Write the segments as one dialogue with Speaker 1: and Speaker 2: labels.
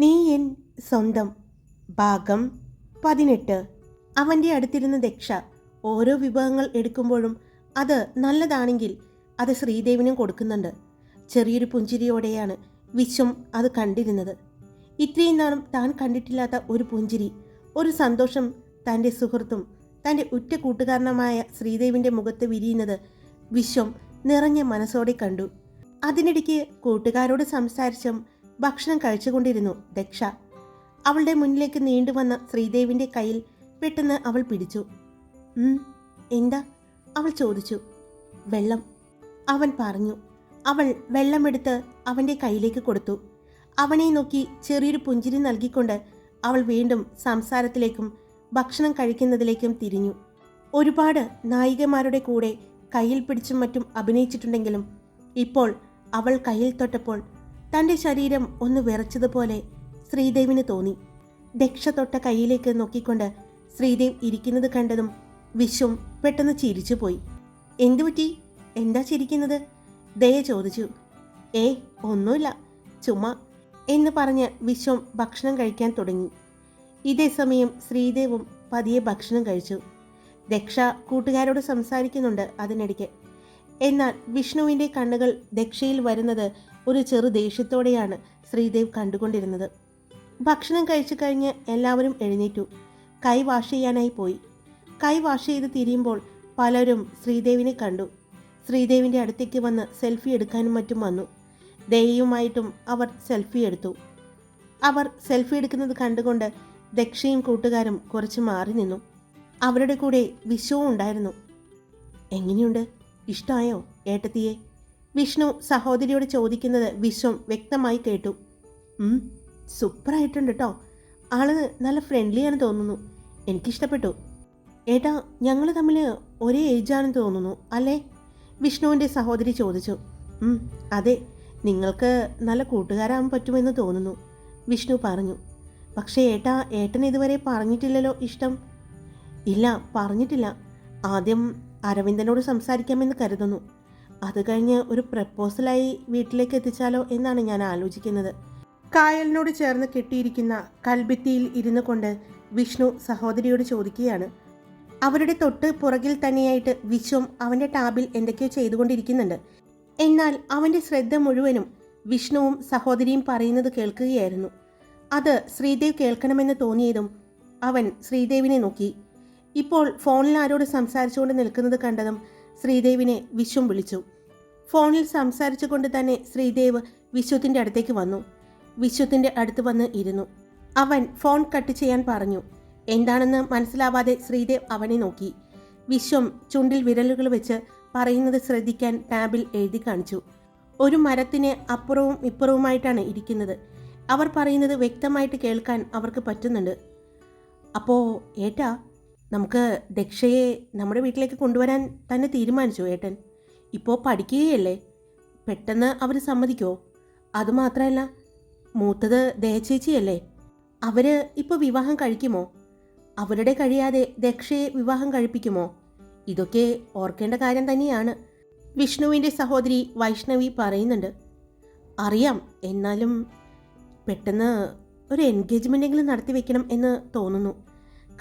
Speaker 1: നീ എൻ സ്വന്തം ഭാഗം പതിനെട്ട്. അവന്റെ അടുത്തിരുന്ന ദക്ഷ ഓരോ വിഭവങ്ങൾ എടുക്കുമ്പോഴും അത് നല്ലതാണെങ്കിൽ അത് ശ്രീദേവിനും കൊടുക്കുന്നുണ്ട്. ചെറിയൊരു പുഞ്ചിരിയോടെയാണ് വിശ്വം അത് കണ്ടിരുന്നത്. ഇത്രയും നാളും താൻ കണ്ടിട്ടില്ലാത്ത ഒരു പുഞ്ചിരി ഒരു സന്തോഷം തന്റെ സുഹൃത്തും തന്റെ ഉറ്റ കൂട്ടുകാരനുമായ ശ്രീദേവിന്റെ മുഖത്ത് വിരിയുന്നത് വിശ്വം നിറഞ്ഞ മനസ്സോടെ കണ്ടു. അതിനിടയ്ക്ക് കൂട്ടുകാരോട് സംസാരിച്ചും ഭക്ഷണം കഴിച്ചുകൊണ്ടിരുന്നു ദക്ഷ. അവളുടെ മുന്നിലേക്ക് നീണ്ടുവന്ന ശ്രീദേവിന്റെ കയ്യിൽ പെട്ടെന്ന് അവൾ പിടിച്ചു. എന്താ? അവൾ ചോദിച്ചു. വെള്ളം. അവൻ പറഞ്ഞു. അവൾ വെള്ളമെടുത്ത് അവന്റെ കയ്യിലേക്ക് കൊടുത്തു. അവനെ നോക്കി ചെറിയൊരു പുഞ്ചിരി നൽകിക്കൊണ്ട് അവൾ വീണ്ടും സംസാരത്തിലേക്കും ഭക്ഷണം കഴിക്കുന്നതിലേക്കും തിരിഞ്ഞു. ഒരുപാട് നായികമാരുടെ കൂടെ കയ്യിൽ പിടിച്ചും മറ്റും അഭിനയിച്ചിട്ടുണ്ടെങ്കിലും ഇപ്പോൾ അവൾ കയ്യിൽ തൊട്ടപ്പോൾ തന്റെ ശരീരം ഒന്ന് വിറച്ചതുപോലെ ശ്രീദേവിന് തോന്നി. ദക്ഷ തൊട്ട കയ്യിലേക്ക് നോക്കിക്കൊണ്ട് ശ്രീദേവ് ഇരിക്കുന്നത് കണ്ടതും വിശ്വം പെട്ടെന്ന് ചിരിച്ചുപോയി. എന്തു പറ്റി? എന്താ ചിരിക്കുന്നത്? ദയ ചോദിച്ചു. ഏ ഒന്നുമില്ല. ചുമ്മാ എന്ന് പറഞ്ഞ് വിശ്വം ഭക്ഷണം കഴിക്കാൻ തുടങ്ങി. ഇതേ സമയം ശ്രീദേവും പതിയെ ഭക്ഷണം കഴിച്ചു. ദക്ഷ കൂട്ടുകാരോട് സംസാരിക്കുന്നുണ്ട് അതിനിടയ്ക്ക്. എന്നാൽ വിഷ്ണുവിന്റെ കണ്ണുകൾ ദക്ഷയിൽ വരുന്നത് ഒരു ചെറു ദേഷ്യത്തോടെയാണ് ശ്രീദേവ് കണ്ടുകൊണ്ടിരുന്നത്. ഭക്ഷണം കഴിച്ചു കഴിഞ്ഞ് എല്ലാവരും എഴുന്നേറ്റു. കൈ വാഷ് ചെയ്യാനായി പോയി. കൈ വാഷ് ചെയ്ത് തിരിയുമ്പോൾ പലരും ശ്രീദേവിനെ കണ്ടു. ശ്രീദേവിന്റെ അടുത്തേക്ക് വന്ന് സെൽഫി എടുക്കാനും മറ്റും വന്നു. ദയയുമായിട്ടും അവർ സെൽഫി എടുത്തു. അവർ സെൽഫി എടുക്കുന്നത് കണ്ടുകൊണ്ട് ദക്ഷയും കൂട്ടുകാരും കുറച്ച് മാറി നിന്നു. അവരുടെ കൂടെ വിശ്വവും ഉണ്ടായിരുന്നു. എങ്ങനെയുണ്ട്? ഇഷ്ടമായോ ഏട്ടത്തിയെ? വിഷ്ണു സഹോദരിയോട് ചോദിക്കുന്നത് വിശ്വം വ്യക്തമായി കേട്ടു. "ഉം, സൂപ്പറായിട്ടുണ്ട് കേട്ടോ ആൾ നല്ല ഫ്രണ്ട്ലിയാണ് തോന്നുന്നു. എനിക്കിഷ്ടപ്പെട്ടു. ഏട്ടാ ഞങ്ങൾ തമ്മിൽ ഒരേ ഏജാണെന്ന് തോന്നുന്നു അല്ലേ? വിഷ്ണുവിന്റെ സഹോദരി ചോദിച്ചു. "ഉം, അതെ നിങ്ങൾക്ക് നല്ല കൂട്ടുകാരാകാൻ പറ്റുമെന്ന് തോന്നുന്നു വിഷ്ണു പറഞ്ഞു. പക്ഷേ ഏട്ടാ ഏട്ടൻ ഇതുവരെ പറഞ്ഞിട്ടില്ലല്ലോ ഇഷ്ടം. ഇല്ല പറഞ്ഞിട്ടില്ല. ആദ്യം അരവിന്ദനോട് സംസാരിക്കാമെന്ന് കരുതുന്നു. അത് കഴിഞ്ഞ് ഒരു പ്രപ്പോസലായി വീട്ടിലേക്ക് എത്തിച്ചാലോ എന്നാണ് ഞാൻ ആലോചിക്കുന്നത്. കായലിനോട് ചേർന്ന് കെട്ടിയിരിക്കുന്ന കൽഭിത്തിയിൽ ഇരുന്നു കൊണ്ട് വിഷ്ണു സഹോദരിയോട് ചോദിക്കുകയാണ്. അവരുടെ തൊട്ട് പുറകിൽ തന്നെയായിട്ട് വിശ്വം അവന്റെ ടാബിൽ എന്തൊക്കെയോ ചെയ്തുകൊണ്ടിരിക്കുന്നുണ്ട്. എന്നാൽ അവന്റെ ശ്രദ്ധ മുഴുവനും വിഷ്ണുവും സഹോദരിയും പറയുന്നത് കേൾക്കുകയായിരുന്നു. അത് ശ്രീദേവ് കേൾക്കണമെന്ന് തോന്നിയതും അവൻ ശ്രീദേവിനെ നോക്കി. ഇപ്പോൾ ഫോണിൽ ആരോട് സംസാരിച്ചുകൊണ്ട് നിൽക്കുന്നത് കണ്ടതും ശ്രീദേവിനെ വിശ്വം വിളിച്ചു. ഫോണിൽ സംസാരിച്ചു കൊണ്ട് തന്നെ ശ്രീദേവ് വിശ്വത്തിന്റെ അടുത്തേക്ക് വന്നു. വിശ്വത്തിന്റെ അടുത്ത് വന്ന് ഇരുന്നു. അവൻ ഫോൺ കട്ട് ചെയ്യാൻ പറഞ്ഞു. എന്താണെന്ന് മനസ്സിലാവാതെ ശ്രീദേവ് അവനെ നോക്കി. വിശ്വം ചുണ്ടിൽ വിരലുകൾ വെച്ച് പറയുന്നത് ശ്രദ്ധിക്കാൻ ടാബിൽ എഴുതി കാണിച്ചു. ഒരു മരത്തിന് അപ്പുറവും ഇപ്പുറവുമായിട്ടാണ് ഇരിക്കുന്നത്. അവർ പറയുന്നത് വ്യക്തമായിട്ട് കേൾക്കാൻ അവർക്ക് പറ്റുന്നുണ്ട്. അപ്പോൾ ഏട്ടാ നമുക്ക് ദക്ഷയെ നമ്മുടെ വീട്ടിലേക്ക് കൊണ്ടുവരാൻ തന്നെ തീരുമാനിച്ചു ഏട്ടൻ. ഇപ്പോൾ പഠിക്കുകയല്ലേ? പെട്ടെന്ന് അവർ സമ്മതിക്കോ? അതുമാത്രമല്ല മൂത്തത് ദേഹചേച്ചിയല്ലേ അവർ ഇപ്പോൾ വിവാഹം കഴിക്കുമോ? അവരുടെ കഴിയാതെ ദക്ഷയെ വിവാഹം കഴിപ്പിക്കുമോ? ഇതൊക്കെ ഓർക്കേണ്ട കാര്യം തന്നെയാണ്. വിഷ്ണുവിന്റെ സഹോദരി വൈഷ്ണവി പറയുന്നുണ്ട്. അറിയാം എന്നാലും പെട്ടെന്ന് ഒരു എൻഗേജ്മെന്റെങ്കിലും നടത്തി വെക്കണം എന്ന് തോന്നുന്നു.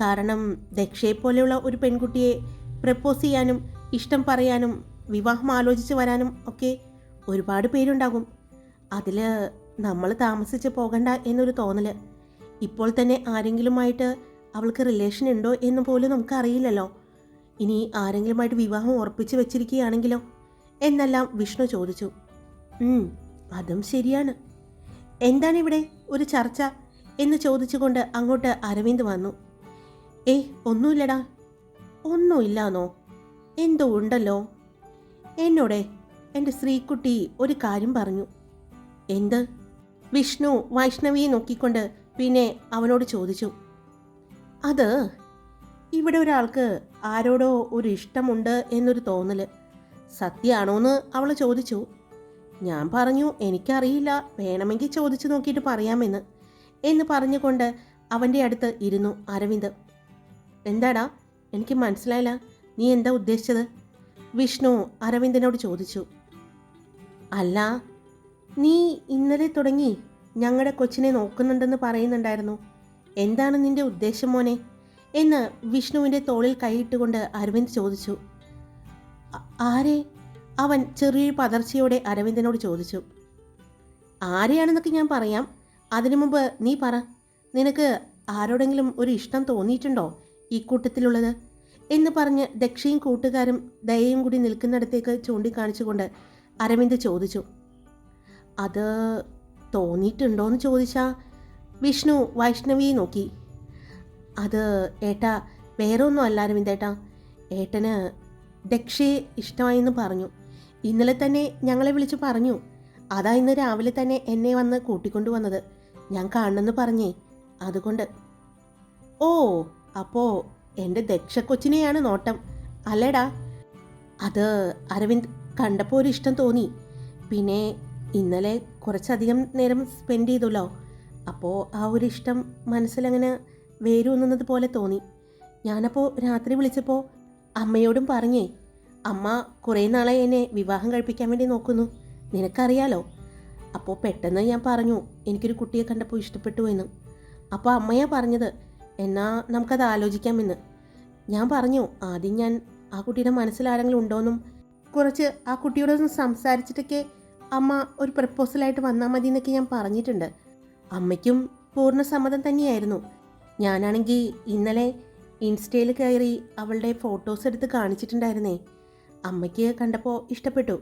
Speaker 1: കാരണം ദക്ഷയെ പോലെയുള്ള ഒരു പെൺകുട്ടിയെ പ്രപ്പോസ് ചെയ്യാനും ഇഷ്ടം പറയാനും വിവാഹം ആലോചിച്ച് വരാനും ഒക്കെ ഒരുപാട് പേരുണ്ടാകും. അതിൽ നമ്മൾ താമസിച്ച് പോകണ്ട എന്നൊരു തോന്നൽ ഇപ്പോൾ തന്നെ ആരെങ്കിലുമായിട്ട് അവൾക്ക് റിലേഷൻ ഉണ്ടോ എന്ന് പോലും നമുക്കറിയില്ലല്ലോ. ഇനി ആരെങ്കിലുമായിട്ട് വിവാഹം ഉറപ്പിച്ച് വെച്ചിരിക്കുകയാണെങ്കിലോ? എന്നെല്ലാം വിഷ്ണു ചോദിച്ചു. "ഉം, അതും ശരിയാണ്. എന്താണിവിടെ ഒരു ചർച്ച? എന്ന് ചോദിച്ചുകൊണ്ട് അങ്ങോട്ട് അരവിന്ദ് വന്നു. ഏയ് ഒന്നുമില്ലടാ. ഒന്നുമില്ലാന്നോ? എന്തോ ഉണ്ടല്ലോ. എന്നോടെ എന്റെ ശ്രീക്കുട്ടി ഒരു കാര്യം പറഞ്ഞു. എന്ത്? വിഷ്ണു വൈഷ്ണവിയെ നോക്കിക്കൊണ്ട് പിന്നെ അവനോട് ചോദിച്ചു. അത് ഇവിടെ ഒരാൾക്ക് ആരോടോ ഒരു ഇഷ്ടമുണ്ട് എന്നൊരു തോന്നൽ സത്യമാണോന്ന് അവൾ ചോദിച്ചു. ഞാൻ പറഞ്ഞു എനിക്കറിയില്ല. വേണമെങ്കിൽ ചോദിച്ചു നോക്കിയിട്ട് പറയാമെന്ന്. എന്ന് പറഞ്ഞുകൊണ്ട് അവന്റെ അടുത്ത് ഇരുന്നു അരവിന്ദ്. എന്താടാ? എനിക്ക് മനസ്സിലായില്ല. നീ എന്താ ഉദ്ദേശിച്ചത്? വിഷ്ണു അരവിന്ദനോട് ചോദിച്ചു. അല്ല നീ ഇന്നലെ തുടങ്ങി ഞങ്ങളുടെ കൊച്ചിനെ നോക്കുന്നുണ്ടെന്ന് പറയുന്നുണ്ടായിരുന്നു. എന്താണ് നിന്റെ ഉദ്ദേശം മോനെ? എന്ന് വിഷ്ണുവിന്റെ തോളിൽ കൈയിട്ടുകൊണ്ട് അരവിന്ദ് ചോദിച്ചു. ആരെ? അവൻ ചെറിയൊരു പതർച്ചയോടെ അരവിന്ദനോട് ചോദിച്ചു. ആരെയാണെന്നൊക്കെ ഞാൻ പറയാം. അതിനു മുമ്പ് നീ പറ. നിനക്ക് ആരോടെങ്കിലും ഒരു ഇഷ്ടം തോന്നിയിട്ടുണ്ടോ? ഈ കൂട്ടത്തിലുള്ളത് എന്ന് പറഞ്ഞ് ദക്ഷയും കൂട്ടുകാരും ദയയും കൂടി നിൽക്കുന്നിടത്തേക്ക് ചൂണ്ടിക്കാണിച്ചുകൊണ്ട് അരവിന്ദ് ചോദിച്ചു. അത് തോന്നിയിട്ടുണ്ടോ എന്ന് ചോദിച്ചാൽ വിഷ്ണു വൈഷ്ണവിയെ നോക്കി. അത് ഏട്ടാ വേറെ ഒന്നും അല്ല അരവിന്ദേട്ടാ ഏട്ടന് ദക്ഷയെ ഇഷ്ടമായെന്ന് പറഞ്ഞു. ഇന്നലെ തന്നെ ഞങ്ങളെ വിളിച്ച് പറഞ്ഞു. അതാ ഇന്ന് രാവിലെ തന്നെ എന്നെ വന്ന് കൂട്ടിക്കൊണ്ടു വന്നത് ഞാൻ കാണണമെന്ന് പറഞ്ഞേ. അതുകൊണ്ട്. ഓ അപ്പോ എന്റെ ദക്ഷ കൊച്ചിനെയാണ് നോട്ടം. അല്ലേടാ? അത് അരവിന്ദ് കണ്ടപ്പോൾ ഒരു ഇഷ്ടം തോന്നി. പിന്നെ ഇന്നലെ കുറച്ചധികം നേരം സ്പെൻഡ് ചെയ്തല്ലോ. അപ്പോൾ ആ ഒരു ഇഷ്ടം മനസ്സിലങ്ങനെ വേരൂന്നുന്നത് പോലെ തോന്നി. ഞാനപ്പോൾ രാത്രി വിളിച്ചപ്പോൾ അമ്മയോടും പറഞ്ഞേ അമ്മ കുറേ നാളെ എന്നെ വിവാഹം കഴിപ്പിക്കാൻ വേണ്ടി നോക്കുന്നു. നിനക്കറിയാലോ? അപ്പോൾ പെട്ടെന്ന് ഞാൻ പറഞ്ഞു എനിക്കൊരു കുട്ടിയെ കണ്ടപ്പോൾ ഇഷ്ടപ്പെട്ടു എന്ന്. അപ്പോൾ അമ്മയാ പറഞ്ഞത് എന്നാ നമുക്കത് ആലോചിക്കാമെന്ന് ഞാൻ പറഞ്ഞു ആദ്യം ഞാൻ ആ കുട്ടിയുടെ മനസ്സിൽ ആരെങ്കിലും ഉണ്ടോയെന്നും കുറച്ച് ആ കുട്ടിയോടൊന്ന് സംസാരിച്ചിട്ടൊക്കെ അമ്മ ഒരു പ്രപ്പോസലായിട്ട് വന്നാൽ മതി എന്നൊക്കെ ഞാൻ പറഞ്ഞിട്ടുണ്ട്. അമ്മയ്ക്കും പൂർണ സമ്മതം തന്നെയായിരുന്നു. ഞാനാണെങ്കിൽ ഇന്നലെ ഇൻസ്റ്റയിൽ കയറി അവളുടെ ഫോട്ടോസ് എടുത്ത് കാണിച്ചിട്ടുണ്ടായിരുന്നേ. അമ്മയ്ക്ക് കണ്ടപ്പോൾ ഇഷ്ടപ്പെട്ടു.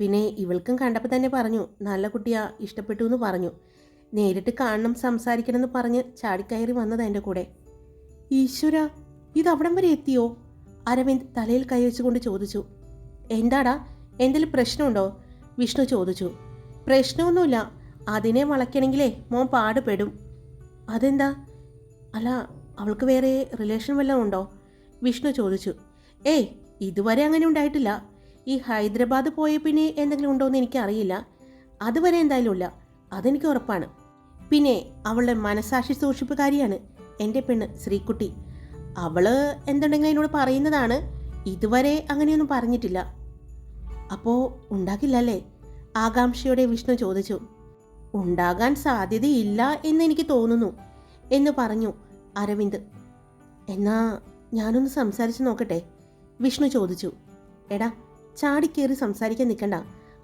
Speaker 1: പിന്നെ ഇവൾക്കും കണ്ടപ്പോൾ തന്നെ പറഞ്ഞു നല്ല കുട്ടിയാ ഇഷ്ടപ്പെട്ടു എന്ന് പറഞ്ഞു. നേരിട്ട് കാണണം സംസാരിക്കണം എന്ന് പറഞ്ഞ് ചാടിക്കയറി വന്നത് എന്റെ കൂടെ. ഈശ്വര ഇത് അവിടം വരെ എത്തിയോ? അരവിന്ദ് തലയിൽ കൈവച്ചുകൊണ്ട് ചോദിച്ചു. എന്താടാ എന്തെങ്കിലും പ്രശ്നമുണ്ടോ? വിഷ്ണു ചോദിച്ചു. പ്രശ്നമൊന്നുമില്ല. അതിനെ വളയ്ക്കണമെങ്കിലേ മോൻ പാടുപെടും. അതെന്താ? അല്ല അവൾക്ക് വേറെ റിലേഷൻ വല്ലതും ഉണ്ടോ? വിഷ്ണു ചോദിച്ചു. ഏയ് ഇതുവരെ അങ്ങനെ ഉണ്ടായിട്ടില്ല. ഈ ഹൈദരാബാദ് പോയ പിന്നെ എന്തെങ്കിലും ഉണ്ടോ എന്ന് എനിക്കറിയില്ല. അതുവരെ എന്തായാലും ഇല്ല. അതെനിക്ക് ഉറപ്പാണ്. പിന്നെ അവളുടെ മനസാക്ഷി സൂക്ഷിപ്പുകാരിയാണ് എന്റെ പെണ്ണ് ശ്രീക്കുട്ടി അവൾ എന്തുണ്ടെങ്കിലും എന്നോട് പറയുന്നതാണ്. ഇതുവരെ അങ്ങനെയൊന്നും പറഞ്ഞിട്ടില്ല. അപ്പോൾ ഉണ്ടാക്കില്ലല്ലേ ആകാംക്ഷയോടെ വിഷ്ണു ചോദിച്ചു. ഉണ്ടാകാൻ സാധ്യതയില്ല എന്ന് എനിക്ക് തോന്നുന്നു എന്ന് പറഞ്ഞു അരവിന്ദ്. എന്നാ ഞാനൊന്ന് സംസാരിച്ച് നോക്കട്ടെ? വിഷ്ണു ചോദിച്ചു. എടാ ചാടിക്കേറി സംസാരിക്കാൻ നിൽക്കണ്ട.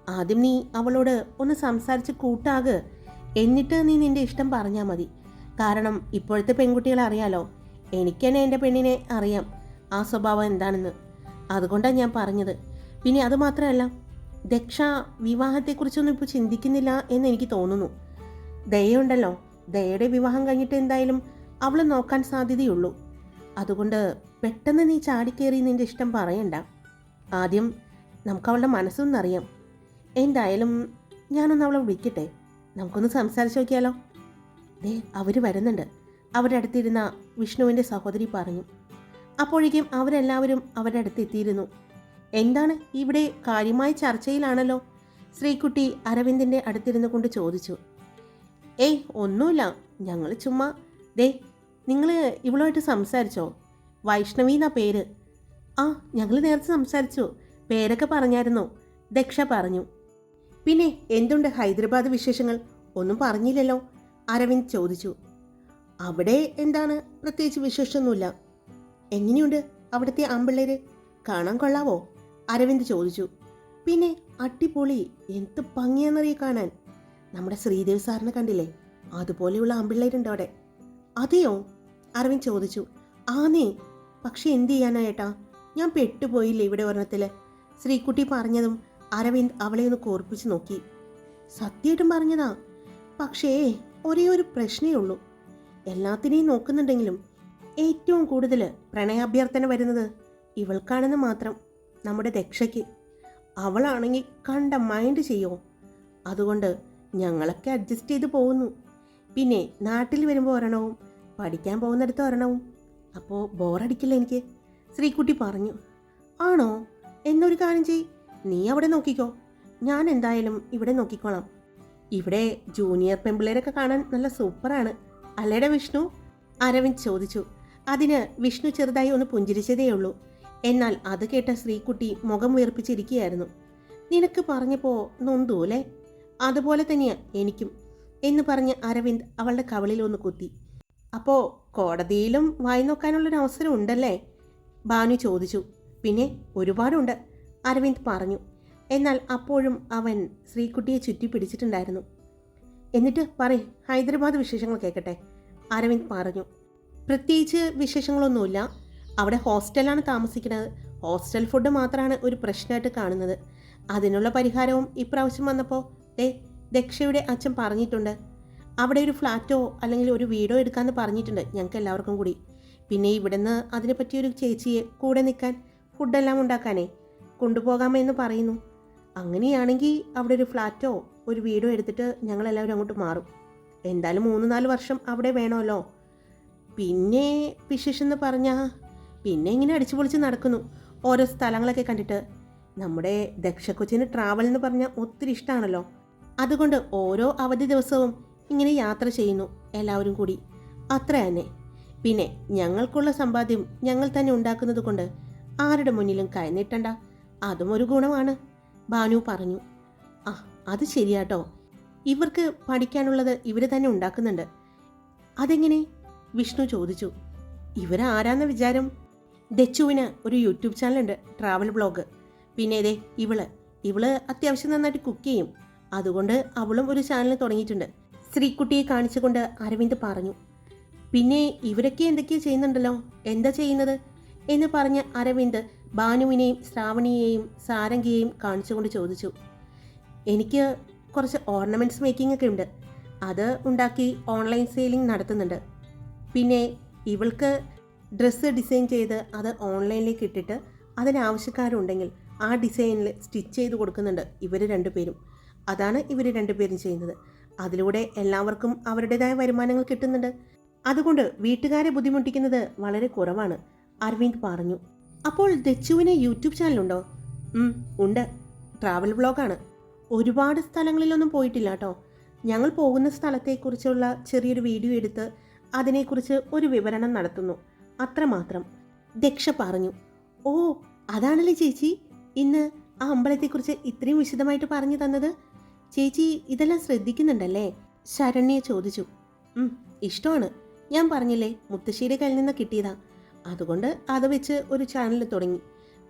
Speaker 1: ആദ്യം നീ അവളോട് ഒന്ന് സംസാരിച്ച് കൂട്ടാക്. എന്നിട്ട് നീ നിന്റെ ഇഷ്ടം പറഞ്ഞാൽ മതി. കാരണം ഇപ്പോഴത്തെ പെൺകുട്ടികളെ അറിയാലോ എനിക്ക് തന്നെ എന്റെ പെണ്ണിനെ അറിയാം. ആ സ്വഭാവം എന്താണെന്ന്. അതുകൊണ്ടാണ് ഞാൻ പറഞ്ഞത്. പിന്നെ അത് മാത്രമല്ല ദക്ഷ വിവാഹത്തെക്കുറിച്ചൊന്നും ഇപ്പോൾ ചിന്തിക്കുന്നില്ല എന്ന് എനിക്ക് തോന്നുന്നു. ദയുണ്ടല്ലോ ദയയുടെ വിവാഹം കഴിഞ്ഞിട്ട് എന്തായാലും അവൾ നോക്കാൻ സാധ്യതയുള്ളൂ. അതുകൊണ്ട് പെട്ടെന്ന് നീ ചാടിക്കേറി നിന്റെ ഇഷ്ടം പറയണ്ട. ആദ്യം നമുക്ക് അവളുടെ മനസ്സൊന്നറിയാം. എന്തായാലും ഞാനൊന്ന് അവളെ വിളിക്കട്ടെ. നമുക്കൊന്ന് സംസാരിച്ച് നോക്കിയാലോ? ദേ അവർ വരുന്നുണ്ട്. അവരുടെ അടുത്തിരുന്ന വിഷ്ണുവിന്റെ സഹോദരി പറഞ്ഞു. അപ്പോഴേക്കും അവരെല്ലാവരും അവരുടെ അടുത്ത് എത്തിയിരുന്നു. എന്താണ് ഇവിടെ കാര്യമായ ചർച്ചയിലാണല്ലോ? ശ്രീകുട്ടി അരവിന്ദിന്റെ അടുത്തിരുന്നു കൊണ്ട് ചോദിച്ചു. ഏയ് ഒന്നുമില്ല. ഞങ്ങൾ ചുമ്മാ ദേ നിങ്ങൾ ഇവളുമായിട്ട് സംസാരിച്ചോ? വൈഷ്ണവി എന്നാ പേര്? ആ ഞങ്ങൾ നേരത്തെ സംസാരിച്ചു. പേരൊക്കെ പറഞ്ഞായിരുന്നു. ദക്ഷ പറഞ്ഞു. പിന്നെ എന്തുണ്ട് ഹൈദരാബാദ് വിശേഷങ്ങൾ? ഒന്നും പറഞ്ഞില്ലല്ലോ. അരവിന്ദ് ചോദിച്ചു. അവിടെ എന്താണ്? പ്രത്യേകിച്ച് വിശേഷമൊന്നുമില്ല. എങ്ങനെയുണ്ട് അവിടുത്തെ ആമ്പിള്ളേര്? കാണാൻ കൊള്ളാവോ? അരവിന്ദ് ചോദിച്ചു. പിന്നെ അട്ടിപ്പൊളി എന്ത് ഭംഗിയാണെന്നറിയ കാണാൻ? നമ്മുടെ ശ്രീദേവ് സാറിനെ കണ്ടില്ലേ? അതുപോലെയുള്ള ആമ്പിള്ളേരുണ്ട് അവിടെ. അതെയോ? അരവിന്ദ് ചോദിച്ചു. ആന്നേ പക്ഷെ എന്ത് ചെയ്യാനാ ഏട്ടാ ഞാൻ പെട്ടുപോയില്ലേ ഇവിടെ ഒരെണ്ണത്തിൽ ശ്രീകുട്ടി പറഞ്ഞതും അരവിന്ദ് അവളെ ഒന്ന് കോർപ്പിച്ച് നോക്കി. സത്യമായിട്ടും പറഞ്ഞതാ. പക്ഷേ ഒരേ ഒരു പ്രശ്നമേ ഉള്ളൂ. എല്ലാത്തിനെയും നോക്കുന്നുണ്ടെങ്കിലും ഏറ്റവും കൂടുതൽ പ്രണയാഭ്യർത്ഥന വരുന്നത് ഇവൾക്കാണെന്ന് മാത്രം നമ്മുടെ ദക്ഷയ്ക്ക് അവളാണെങ്കിൽ കണ്ട മൈൻഡ് ചെയ്യുമോ അതുകൊണ്ട് ഞങ്ങളൊക്കെ അഡ്ജസ്റ്റ് ചെയ്ത് പോകുന്നു. പിന്നെ നാട്ടിൽ വരുമ്പോൾ ഒരെണ്ണവും പഠിക്കാൻ പോകുന്നിടത്ത് ഒരെണ്ണവും. അപ്പോൾ ബോറടിക്കില്ല എനിക്ക്. ശ്രീകുട്ടി പറഞ്ഞു ആണോ? എന്നൊരു കാര്യം ചെയ് നീ അവിടെ നോക്കിക്കോ. ഞാൻ എന്തായാലും ഇവിടെ നോക്കിക്കോളാം. ഇവിടെ ജൂനിയർ പെമ്പിളേരൊക്കെ കാണാൻ നല്ല സൂപ്പറാണ്. അല്ലേടെ വിഷ്ണു അരവിന്ദ് ചോദിച്ചു. അതിന് വിഷ്ണു ചെറുതായി ഒന്ന് പുഞ്ചിരിച്ചതേയുള്ളൂ എന്നാൽ അത് കേട്ട ശ്രീകുട്ടി മുഖം വീർപ്പിച്ചിരിക്കുകയായിരുന്നു നിനക്ക് പറഞ്ഞപ്പോൾ നൊന്തൂല്ലേ അതുപോലെ തന്നെയാ എനിക്കും എന്ന് പറഞ്ഞ് അരവിന്ദ് അവളുടെ കവളിൽ ഒന്ന് കുത്തി. അപ്പോൾ കോടതിയിലും വായി നോക്കാനുള്ളൊരു അവസരം ഉണ്ടല്ലേ? ഭാനു ചോദിച്ചു. പിന്നെ ഒരുപാടുണ്ട്. അരവിന്ദ് പറഞ്ഞു. എന്നാൽ അപ്പോഴും അവൻ ശ്രീകുട്ടിയെ ചുറ്റി പിടിച്ചിട്ടുണ്ടായിരുന്നു. എന്നിട്ട് പറയ് ഹൈദരാബാദ് വിശേഷങ്ങൾ കേൾക്കട്ടെ അരവിന്ദ് പറഞ്ഞു. പ്രത്യേകിച്ച് വിശേഷങ്ങളൊന്നുമില്ല. അവിടെ ഹോസ്റ്റലാണ് താമസിക്കുന്നത്. ഹോസ്റ്റൽ ഫുഡ് മാത്രമാണ് ഒരു പ്രശ്നമായിട്ട് കാണുന്നത്. അതിനുള്ള പരിഹാരവും ഇപ്രാവശ്യം വന്നപ്പോൾ ദേ ദക്ഷയുടെ അച്ഛൻ പറഞ്ഞിട്ടുണ്ട്. അവിടെ ഒരു ഫ്ലാറ്റോ അല്ലെങ്കിൽ ഒരു വീടോ എടുക്കാമെന്ന് പറഞ്ഞിട്ടുണ്ട് ഞങ്ങൾക്ക് എല്ലാവർക്കും കൂടി. പിന്നെ ഇവിടുന്ന് അതിനെപ്പറ്റി ഒരു ചേച്ചിയെ കൂടെ നിൽക്കാൻ ഫുഡെല്ലാം ഉണ്ടാക്കാനേ കൊണ്ടുപോകാമെന്ന് പറയുന്നു. അങ്ങനെയാണെങ്കിൽ അവിടെ ഒരു ഫ്ലാറ്റോ ഒരു വീടോ എടുത്തിട്ട് ഞങ്ങളെല്ലാവരും അങ്ങോട്ട് മാറും. എന്തായാലും മൂന്ന് നാല് വർഷം അവിടെ വേണമല്ലോ. പിന്നെ വിശേഷം എന്ന് പറഞ്ഞാൽ പിന്നെ ഇങ്ങനെ അടിച്ചു പൊളിച്ച് നടക്കുന്നു. ഓരോ സ്ഥലങ്ങളൊക്കെ കണ്ടിട്ട്. നമ്മുടെ ദക്ഷക്കൊച്ചിന് ട്രാവൽ എന്ന് പറഞ്ഞാൽ ഒത്തിരി ഇഷ്ടമാണല്ലോ അതുകൊണ്ട് ഓരോ അവധി ദിവസവും ഇങ്ങനെ യാത്ര ചെയ്യുന്നു എല്ലാവരും കൂടി. അത്ര തന്നെ. പിന്നെ ഞങ്ങൾക്കുള്ള സമ്പാദ്യം ഞങ്ങൾ തന്നെ ഉണ്ടാക്കുന്നത് കൊണ്ട് ആരുടെ മുന്നിലും കൈനീട്ടണ്ട. അതും ഒരു ഗുണമാണ്. ഭാനു പറഞ്ഞു ആ അത് ശരിയാട്ടോ. ഇവർക്ക് പഠിക്കാനുള്ളത് ഇവർ തന്നെ ഉണ്ടാക്കുന്നുണ്ട്. അതെങ്ങനെ? വിഷ്ണു ചോദിച്ചു ഇവരാരാന്ന വിചാരം? ഡച്ചുവിന് ഒരു യൂട്യൂബ് ചാനലുണ്ട് ട്രാവൽ ബ്ലോഗ്. പിന്നെ ഇതേ ഇവൾ. ഇവൾ അത്യാവശ്യം നന്നായിട്ട് കുക്ക് ചെയ്യും. അതുകൊണ്ട് അവളും ഒരു ചാനൽ തുടങ്ങിയിട്ടുണ്ട്. ശ്രീക്കുട്ടിയെ കാണിച്ചുകൊണ്ട് അരവിന്ദ് പറഞ്ഞു പിന്നെ ഇവരൊക്കെ എന്തൊക്കെയോ ചെയ്യുന്നുണ്ടല്ലോ? എന്താ ചെയ്യുന്നത്? എന്ന് പറഞ്ഞ് അരവിന്ദ് ഭാനുവിനെയും ശ്രാവണിയെയും സാരംഗിയെയും കാണിച്ചുകൊണ്ട് ചോദിച്ചു എനിക്ക് കുറച്ച് ഓർണമെന്റ്സ് മേക്കിംഗ് ഒക്കെ ഉണ്ട്. അത് ഉണ്ടാക്കി ഓൺലൈൻ സെയിലിംഗ് നടത്തുന്നുണ്ട്. പിന്നെ ഇവൾക്ക് ഡ്രസ്സ് ഡിസൈൻ ചെയ്ത് അത് ഓൺലൈനിലേക്ക് ഇട്ടിട്ട് അതിനാവശ്യക്കാരുണ്ടെങ്കിൽ ആ ഡിസൈനിൽ സ്റ്റിച്ച് ചെയ്ത് കൊടുക്കുന്നുണ്ട് ഇവർ രണ്ടുപേരും. അതാണ് ഇവർ രണ്ടുപേരും ചെയ്യുന്നത്. അതിലൂടെ എല്ലാവർക്കും അവരുടേതായ വരുമാനങ്ങൾ കിട്ടുന്നുണ്ട്. അതുകൊണ്ട് വീട്ടുകാരെ ബുദ്ധിമുട്ടിക്കുന്നത് വളരെ കുറവാണ് അരവിന്ദ് പറഞ്ഞു. അപ്പോൾ ദച്ചുവിന് യൂട്യൂബ് ചാനലുണ്ടോ? ഉണ്ട്. ട്രാവൽ വ്ളോഗാണ്. ഒരുപാട് സ്ഥലങ്ങളിലൊന്നും പോയിട്ടില്ല കേട്ടോ. ഞങ്ങൾ പോകുന്ന സ്ഥലത്തെക്കുറിച്ചുള്ള ചെറിയൊരു വീഡിയോ എടുത്ത് അതിനെക്കുറിച്ച് ഒരു വിവരണം നടത്തുന്നു. അത്രമാത്രം. ദക്ഷ പറഞ്ഞു. ഓ അതാണല്ലേ ചേച്ചി? ഇന്ന് ആ അമ്പലത്തെക്കുറിച്ച് ഇത്രയും വിശദമായിട്ട് പറഞ്ഞു തന്നത്? ചേച്ചി ഇതെല്ലാം ശ്രദ്ധിക്കുന്നുണ്ടല്ലേ? ശരണ്യെ ചോദിച്ചു. ഇഷ്ടമാണ്. ഞാൻ പറഞ്ഞില്ലേ മുത്തശ്ശിയുടെ കയ്യിൽ നിന്ന് കിട്ടിയതാ. അതുകൊണ്ട് അത് വെച്ച് ഒരു ചാനൽ തുടങ്ങി.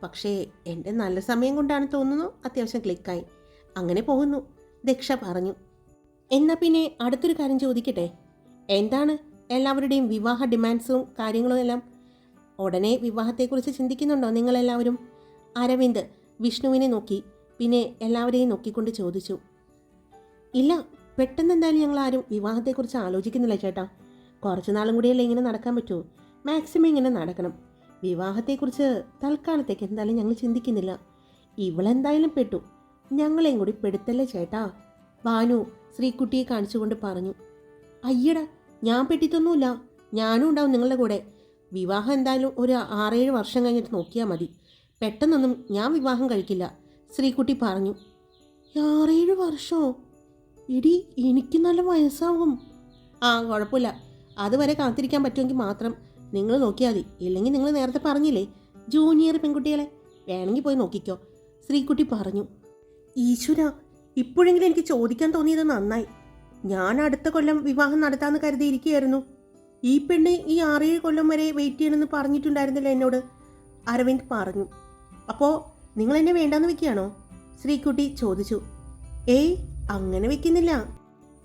Speaker 1: പക്ഷേ എന്റെ നല്ല സമയം കൊണ്ടാണ് തോന്നുന്നു അത്യാവശ്യം ക്ലിക്കായി അങ്ങനെ പോകുന്നു. ദക്ഷ പറഞ്ഞു. എന്നാൽ പിന്നെ അടുത്തൊരു കാര്യം ചോദിക്കട്ടെ? എന്താണ് എല്ലാവരുടെയും വിവാഹ ഡിമാൻഡ്സും കാര്യങ്ങളും എല്ലാം? ഉടനെ വിവാഹത്തെക്കുറിച്ച് ചിന്തിക്കുന്നുണ്ടോ നിങ്ങളെല്ലാവരും? അരവിന്ദ് വിഷ്ണുവിനെ നോക്കി പിന്നെ എല്ലാവരെയും നോക്കിക്കൊണ്ട് ചോദിച്ചു. ഇല്ല പെട്ടെന്ന് എന്തായാലും ഞങ്ങൾ ആരും വിവാഹത്തെക്കുറിച്ച് ആലോചിക്കുന്നില്ല ചേട്ടാ. കുറച്ച് നാളും കൂടിയല്ലേ ഇങ്ങനെ നടക്കാൻ പറ്റൂ. മാക്സിമം ഇങ്ങനെ നടക്കണം. വിവാഹത്തെക്കുറിച്ച് തൽക്കാലത്തേക്ക് എന്തായാലും ഞങ്ങൾ ചിന്തിക്കുന്നില്ല. ഇവളെന്തായാലും പെട്ടു. ഞങ്ങളെയും കൂടി പെടുത്തല്ലേ ചേട്ടാ? ഭാനു ശ്രീക്കുട്ടിയെ കാണിച്ചുകൊണ്ട് പറഞ്ഞു. അയ്യടാ ഞാൻ പെട്ടിട്ടൊന്നുമില്ല. ഞാനും ഉണ്ടാവും നിങ്ങളുടെ കൂടെ. വിവാഹം എന്തായാലും ഒരു ആറേഴ് വർഷം കഴിഞ്ഞിട്ട് നോക്കിയാൽ മതി. പെട്ടെന്നൊന്നും ഞാൻ വിവാഹം കഴിക്കില്ല. ശ്രീക്കുട്ടി പറഞ്ഞു. ആറേഴ് വർഷമോ എടി എനിക്ക് നല്ല വയസ്സാവും. ആ കുഴപ്പമില്ല. അതുവരെ കാത്തിരിക്കാൻ പറ്റുമെങ്കിൽ മാത്രം. നിങ്ങൾ നോക്കിയാൽ മതി. ഇല്ലെങ്കിൽ നിങ്ങൾ നേരത്തെ പറഞ്ഞില്ലേ? ജൂനിയർ പെൺകുട്ടികളെ വേണമെങ്കിൽ പോയി നോക്കിക്കോ. ശ്രീകുട്ടി പറഞ്ഞു ഈശ്വര ഇപ്പോഴെങ്കിലും എനിക്ക് ചോദിക്കാൻ തോന്നിയത് നന്നായി. ഞാൻ അടുത്ത കൊല്ലം വിവാഹം നടത്താമെന്ന് കരുതിയിരിക്കുകയായിരുന്നു. ഈ പെണ്ണ് ഈ ആറേഴ് കൊല്ലം വരെ വെയിറ്റ് ചെയ്യണമെന്ന് പറഞ്ഞിട്ടുണ്ടായിരുന്നില്ല എന്നോട്? അരവിന്ദ് പറഞ്ഞു അപ്പോൾ നിങ്ങൾ എന്നെ വേണ്ടാന്ന് വെക്കുകയാണോ? ശ്രീകുട്ടി ചോദിച്ചു ഏയ് അങ്ങനെ വെക്കുന്നില്ല.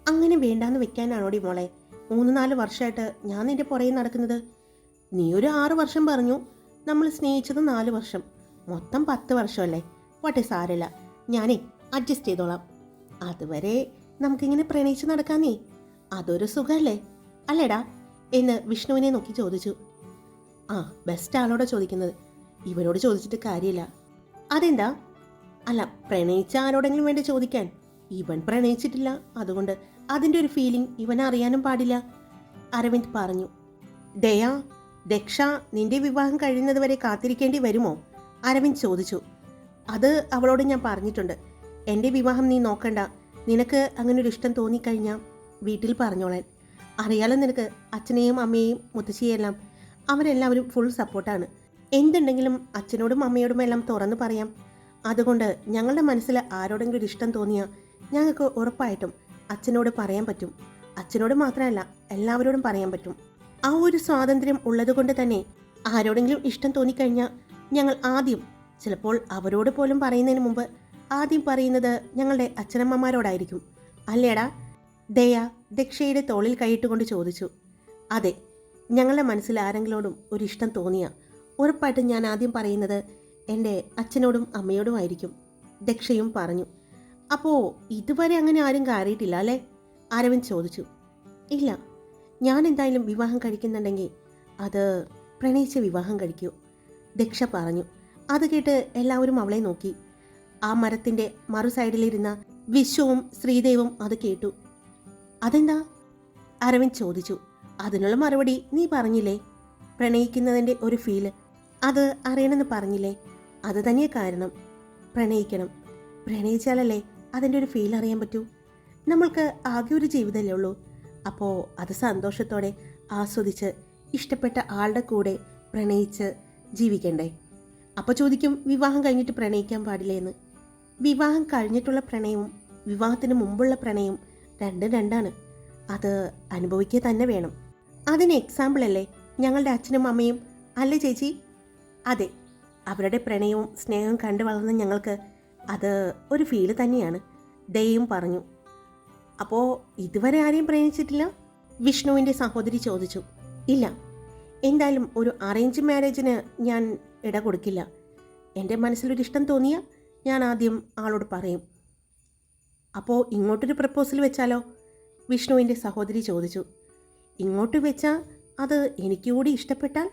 Speaker 1: അങ്ങനെ വേണ്ടാന്ന് വെക്കാനാണോടി മോളെ? മൂന്ന് നാല് വർഷമായിട്ട് ഞാൻ നിന്റെ പുറകെ നടക്കുന്നത്. നീ ഒരു ആറ് വർഷം പറഞ്ഞു. നമ്മൾ സ്നേഹിച്ചത് നാല് വർഷം. മൊത്തം പത്ത് വർഷമല്ലേ? വട്ടെ സാരല്ല. ഞാനേ അഡ്ജസ്റ്റ് ചെയ്തോളാം. അതുവരെ നമുക്കിങ്ങനെ പ്രണയിച്ച് നടക്കാന്നേ അതൊരു സുഖമല്ലേ അല്ലേടാ എന്ന് വിഷ്ണുവിനെ നോക്കി ചോദിച്ചു. ആ ബെസ്റ്റ് ആളോടാ ചോദിക്കുന്നത്. ഇവനോട് ചോദിച്ചിട്ട് കാര്യമില്ല. അതെന്താ? അല്ല പ്രണയിച്ച ആരോടെങ്കിലും വേണ്ടി ചോദിക്കാൻ. ഇവൻ പ്രണയിച്ചിട്ടില്ല. അതുകൊണ്ട് അതിന്റെ ഒരു ഫീലിംഗ് ഇവൻ അറിയാനും പാടില്ല. അരവിന്ദ് പറഞ്ഞു ദയാ ദക്ഷ നിന്റെ വിവാഹം കഴിയുന്നത് വരെ കാത്തിരിക്കേണ്ടി വരുമോ? അരവിന്ദ് ചോദിച്ചു. അത് അവളോട് ഞാൻ പറഞ്ഞിട്ടുണ്ട്. എന്റെ വിവാഹം നീ നോക്കണ്ട. നിനക്ക് അങ്ങനെ ഒരു ഇഷ്ടം തോന്നിക്കഴിഞ്ഞാൽ വീട്ടിൽ പറഞ്ഞോളാൻ. അറിയാലോ നിനക്ക് അച്ഛനെയും അമ്മയെയും മുത്തശ്ശിയെല്ലാം അവരെല്ലാവരും ഫുൾ സപ്പോർട്ടാണ് എന്തുണ്ടെങ്കിലും അച്ഛനോടും അമ്മയോടും എല്ലാം തുറന്നു പറയാം. അതുകൊണ്ട് ഞങ്ങളുടെ മനസ്സിൽ ആരോടെങ്കിലും ഒരു ഇഷ്ടം തോന്നിയാൽ ഞങ്ങൾക്ക് ഉറപ്പായിട്ടും അച്ഛനോട് പറയാൻ പറ്റും. അച്ഛനോട് മാത്രമല്ല എല്ലാവരോടും പറയാൻ പറ്റും. ആ ഒരു സ്വാതന്ത്ര്യം ഉള്ളതുകൊണ്ട് തന്നെ ആരോടെങ്കിലും ഇഷ്ടം തോന്നിക്കഴിഞ്ഞാൽ ഞങ്ങൾ ആദ്യം ചിലപ്പോൾ അവരോട് പോലും പറയുന്നതിന് മുമ്പ് ആദ്യം പറയുന്നത് ഞങ്ങളുടെ അച്ഛനമ്മമാരോടായിരിക്കും. അല്ലേടാ ദയ ദക്ഷയുടെ തോളിൽ കൈയിട്ടുകൊണ്ട് ചോദിച്ചു. അതെ ഞങ്ങളുടെ മനസ്സിൽ ആരെങ്കിലോടും ഒരു ഇഷ്ടം തോന്നിയ ഉറപ്പായിട്ടും ഞാൻ ആദ്യം പറയുന്നത് എന്റെ അച്ഛനോടും അമ്മയോടും ആയിരിക്കും ദക്ഷയും പറഞ്ഞു. അപ്പോൾ ഇതുവരെ അങ്ങനെ ആരും കയറിയിട്ടില്ല അല്ലേ? അരവിന്ദ് ചോദിച്ചു. ഇല്ല ഞാൻ എന്തായാലും വിവാഹം കഴിക്കുന്നുണ്ടെങ്കിൽ അത് പ്രണയിച്ച് വിവാഹം കഴിക്കൂ. ദക്ഷ പറഞ്ഞു. അത് കേട്ട് എല്ലാവരും അവളെ നോക്കി. ആ മരത്തിന്റെ മറു സൈഡിലിരുന്ന വിശ്വവും ശ്രീദേവും അത് കേട്ടു. അതെന്താ? അരവിന്ദ് ചോദിച്ചു. അതിനുള്ള മറുപടി നീ പറഞ്ഞില്ലേ? പ്രണയിക്കുന്നതിന്റെ ഒരു ഫീൽ. അത് അറിയണമെന്ന് പറഞ്ഞില്ലേ? അത് തന്നെ കാരണം. പ്രണയിക്കണം. പ്രണയിച്ചാലല്ലേ അതിന്റെ ഒരു ഫീൽ അറിയാൻ പറ്റൂ. നമ്മൾക്ക് ആകെ ഒരു ജീവിതമല്ലേ ഉള്ളൂ. അപ്പോൾ അത് സന്തോഷത്തോടെ ആസ്വദിച്ച് ഇഷ്ടപ്പെട്ട ആളുടെ കൂടെ പ്രണയിച്ച് ജീവിക്കണ്ടേ? അപ്പോൾ ചോദിക്കും വിവാഹം കഴിഞ്ഞിട്ട് പ്രണയിക്കാൻ പാടില്ലേ എന്ന് വിവാഹം കഴിഞ്ഞിട്ടുള്ള പ്രണയവും വിവാഹത്തിന് മുമ്പുള്ള പ്രണയവും രണ്ടും രണ്ടാണ്. അത് അനുഭവിക്കുക തന്നെ വേണം. അതിന് എക്സാമ്പിൾ അല്ലേ? ഞങ്ങളുടെ അച്ഛനും അമ്മയും. അല്ലേ ചേച്ചി? അതെ. അവരുടെ പ്രണയവും സ്നേഹവും കണ്ടു വളർന്ന ഞങ്ങൾക്ക് അത് ഒരു ഫീൽ തന്നെയാണ്. ദയും പറഞ്ഞു. അപ്പോൾ ഇതുവരെ ആരെയും പ്രേമിച്ചിട്ടില്ല? വിഷ്ണുവിന്റെ സഹോദരി ചോദിച്ചു. ഇല്ല. എന്തായാലും ഒരു അറേഞ്ച് മാരേജിന് ഞാൻ ഇട കൊടുക്കില്ല. എന്റെ മനസ്സിലൊരു ഇഷ്ടം തോന്നിയ ഞാൻ ആദ്യം ആളോട് പറയും. അപ്പോൾ ഇങ്ങോട്ടൊരു പ്രപ്പോസൽ വെച്ചാലോ? വിഷ്ണുവിന്റെ സഹോദരി ചോദിച്ചു. ഇങ്ങോട്ട് വെച്ചാൽ അത് എനിക്ക് കൂടി ഇഷ്ടപ്പെട്ടാൽ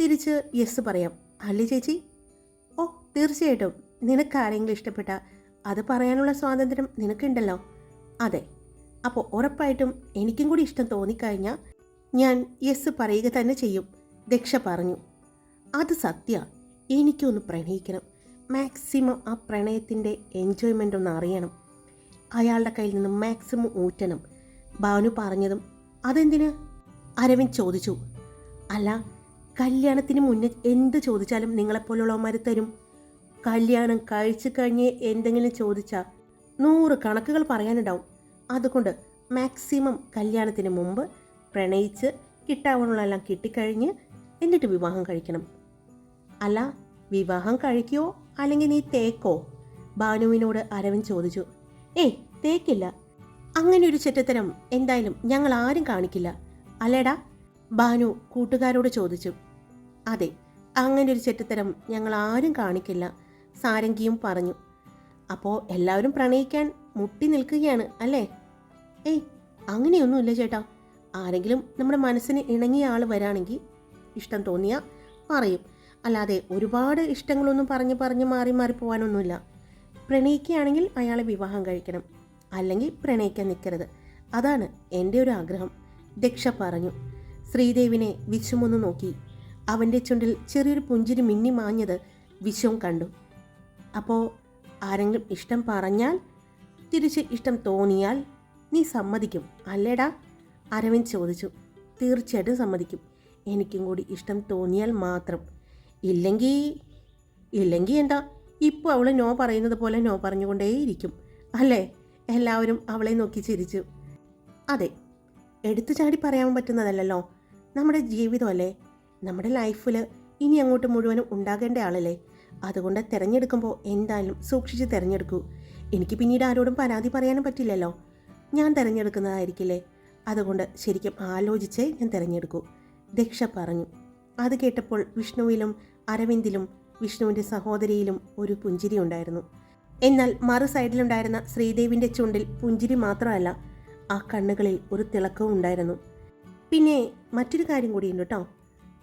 Speaker 1: തിരിച്ച് യെസ് പറയാം. അല്ലേ ചേച്ചി? ഓ തീർച്ചയായിട്ടും. നിനക്ക് ആരെങ്കിലും ഇഷ്ടപ്പെട്ട? അത് പറയാനുള്ള സ്വാതന്ത്ര്യം നിനക്കുണ്ടല്ലോ. അതെ. അപ്പോൾ ഉറപ്പായിട്ടും എനിക്കും കൂടി ഇഷ്ടം തോന്നിക്കഴിഞ്ഞാൽ ഞാൻ യെസ് പറയുക തന്നെ ചെയ്യും ദക്ഷ പറഞ്ഞു. അത് സത്യ എനിക്കൊന്ന് പ്രണയിക്കണം. മാക്സിമം ആ പ്രണയത്തിന്റെ എൻജോയ്മെന്റ് ഒന്ന് അറിയണം. അയാളുടെ കയ്യിൽ നിന്ന് മാക്സിമം ഊറ്റണം. ഭാനു പറഞ്ഞതും അതെന്തിന്? അരവിന്ദ് ചോദിച്ചു. അല്ല കല്യാണത്തിന് മുന്നേ എന്ത് ചോദിച്ചാലും നിങ്ങളെപ്പോലുള്ളവന്മാർ തരും. കല്യാണം കഴിച്ചു കഴിഞ്ഞ് എന്തെങ്കിലും ചോദിച്ചാൽ നൂറ് കണക്കുകൾ പറയാനുണ്ടാവും. അതുകൊണ്ട് മാക്സിമം കല്യാണത്തിന് മുമ്പ് പ്രണയിച്ച് കിട്ടാവുന്നതെല്ലാം കിട്ടിക്കഴിഞ്ഞ് എന്നിട്ട് വിവാഹം കഴിക്കണം. അല്ല വിവാഹം കഴിക്കുമോ അല്ലെങ്കിൽ നീ തേക്കോ? ഭാനുവിനോട് അരവിന്ദ് ചോദിച്ചു. ഏയ് തേക്കില്ല. അങ്ങനെ ഒരു ചെറ്റത്തരം എന്തായാലും ഞങ്ങൾ ആരും കാണിക്കില്ല. അല്ലേടാ? ഭാനു കൂട്ടുകാരോട് ചോദിച്ചു. അതെ അങ്ങനെ ഒരു ചെറ്റത്തരം ഞങ്ങൾ ആരും കാണിക്കില്ല സാരംഗിയും പറഞ്ഞു. അപ്പോൾ എല്ലാവരും പ്രണയിക്കാൻ മുട്ടി നിൽക്കുകയാണ് അല്ലേ? ഏയ് അങ്ങനെയൊന്നുമില്ല ചേട്ടാ. ആരെങ്കിലും നമ്മുടെ മനസ്സിന് ഇണങ്ങിയ ആൾ വരാണെങ്കിൽ ഇഷ്ടം തോന്നിയാൽ പറയും. അല്ലാതെ ഒരുപാട് ഇഷ്ടങ്ങളൊന്നും പറഞ്ഞ് പറഞ്ഞ് മാറി മാറി പോകാനൊന്നുമില്ല പ്രണയിക്കുകയാണെങ്കിൽ അയാളെ വിവാഹം കഴിക്കണം. അല്ലെങ്കിൽ പ്രണയിക്കാൻ നിൽക്കരുത്. അതാണ് എന്റെ ഒരു ആഗ്രഹം. ദക്ഷ പറഞ്ഞു. ശ്രീദേവിനെ വിശ്വമൊന്ന് നോക്കി. അവന്റെ ചുണ്ടിൽ ചെറിയൊരു പുഞ്ചിരി മിന്നി മാഞ്ഞത് വിശ്വം കണ്ടു. അപ്പോൾ ആരെങ്കിലും ഇഷ്ടം പറഞ്ഞാൽ തിരിച്ച് ഇഷ്ടം തോന്നിയാൽ നീ സമ്മതിക്കും. അല്ലേടാ? അരവിന്ദ് ചോദിച്ചു. തീർച്ചയായിട്ടും സമ്മതിക്കും. എനിക്കും കൂടി ഇഷ്ടം തോന്നിയാൽ മാത്രം. ഇല്ലെങ്കിൽ ഇല്ലെങ്കിൽ എന്താ? ഇപ്പോൾ അവൾ നോ പറയുന്നത് പോലെ നോ പറഞ്ഞുകൊണ്ടേയിരിക്കും. അല്ലേ? എല്ലാവരും അവളെ നോക്കി ചിരിച്ചു. അതെ. എടുത്തു ചാടി പറയാൻ പറ്റുന്നതല്ലല്ലോ. നമ്മുടെ ജീവിതമല്ലേ നമ്മുടെ ലൈഫിൽ ഇനി അങ്ങോട്ട് മുഴുവനും ഉണ്ടാകേണ്ട ആളല്ലേ? അതുകൊണ്ട് തിരഞ്ഞെടുക്കുമ്പോൾ എന്തായാലും സൂക്ഷിച്ച് തിരഞ്ഞെടുക്കൂ. എനിക്ക് പിന്നീട് ആരോടും പരാതി പറയാനും പറ്റില്ലല്ലോ. ഞാൻ തിരഞ്ഞെടുക്കുന്നതായിരിക്കില്ലേ? അതുകൊണ്ട് ശരിക്കും ആലോചിച്ചേ ഞാൻ തിരഞ്ഞെടുക്കൂ. ദക്ഷ പറഞ്ഞു. അത് കേട്ടപ്പോൾ വിഷ്ണുവിലും അരവിന്ദിലും വിഷ്ണുവിന്റെ സഹോദരിയിലും ഒരു പുഞ്ചിരി ഉണ്ടായിരുന്നു. എന്നാൽ മറു സൈഡിലുണ്ടായിരുന്ന ശ്രീദേവിന്റെ ചുണ്ടിൽ പുഞ്ചിരി മാത്രമല്ല ആ കണ്ണുകളിൽ ഒരു തിളക്കവും ഉണ്ടായിരുന്നു. പിന്നെ മറ്റൊരു കാര്യം കൂടിയുണ്ട് കേട്ടോ.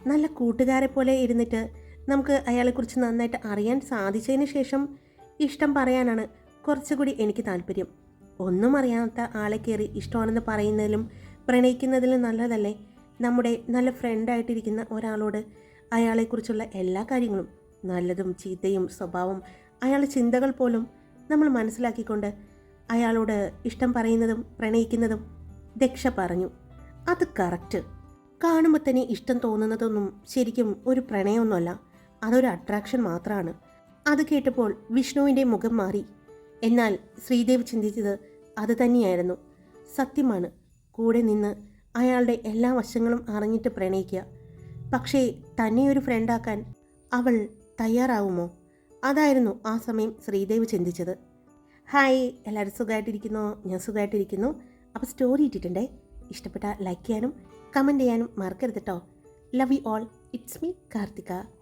Speaker 1: നല്ല കൂട്ടുകാരെ പോലെ ഇരുന്നിട്ട് നമുക്ക് അയാളെക്കുറിച്ച് നന്നായിട്ട് അറിയാൻ സാധിച്ചതിന് ശേഷം ഇഷ്ടം പറയാനാണ് കുറച്ചുകൂടി എനിക്ക് താല്പര്യം. ഒന്നും അറിയാത്ത ആളെ കയറി ഇഷ്ടമാണെന്ന് പറയുന്നതിലും പ്രണയിക്കുന്നതിലും നല്ലതല്ലേ? നമ്മുടെ നല്ല ഫ്രണ്ടായിട്ടിരിക്കുന്ന ഒരാളോട് അയാളെക്കുറിച്ചുള്ള എല്ലാ കാര്യങ്ങളും നല്ലതും ചീത്തയും സ്വഭാവം അയാളുടെ ചിന്തകൾ പോലും നമ്മൾ മനസ്സിലാക്കിക്കൊണ്ട് അയാളോട് ഇഷ്ടം പറയുന്നതും പ്രണയിക്കുന്നതും ദക്ഷ പറഞ്ഞു. അത് കറക്റ്റ് കാണുമ്പോൾ തന്നെ ഇഷ്ടം തോന്നുന്നതൊന്നും ശരിക്കും ഒരു പ്രണയമൊന്നുമല്ല. അതൊരു അട്രാക്ഷൻ മാത്രമാണ് അത് കേട്ടപ്പോൾ വിഷ്ണുവിന്റെ മുഖം മാറി. എന്നാൽ ശ്രീദേവ് ചിന്തിച്ചത് അത് തന്നെയായിരുന്നു. സത്യമാണ്. കൂടെ നിന്ന് അയാളുടെ എല്ലാ വശങ്ങളും അറിഞ്ഞിട്ട് പ്രണയിക്കുക. പക്ഷേ തന്നെ ഒരു ഫ്രണ്ടാക്കാൻ അവൾ തയ്യാറാവുമോ? അതായിരുന്നു ആ സമയം ശ്രീദേവ് ചിന്തിച്ചത്. ഹായ് എല്ലാവരും സുഖമായിട്ടിരിക്കുന്നു? ഞാൻ സുഖമായിട്ടിരിക്കുന്നു. അപ്പോൾ സ്റ്റോറി ഇട്ടിട്ടുണ്ടേ. ഇഷ്ടപ്പെട്ട ലൈക്ക് ചെയ്യാനും കമന്റ് ചെയ്യാനും മറക്കരുത് കേട്ടോ love you all it's me Karthika.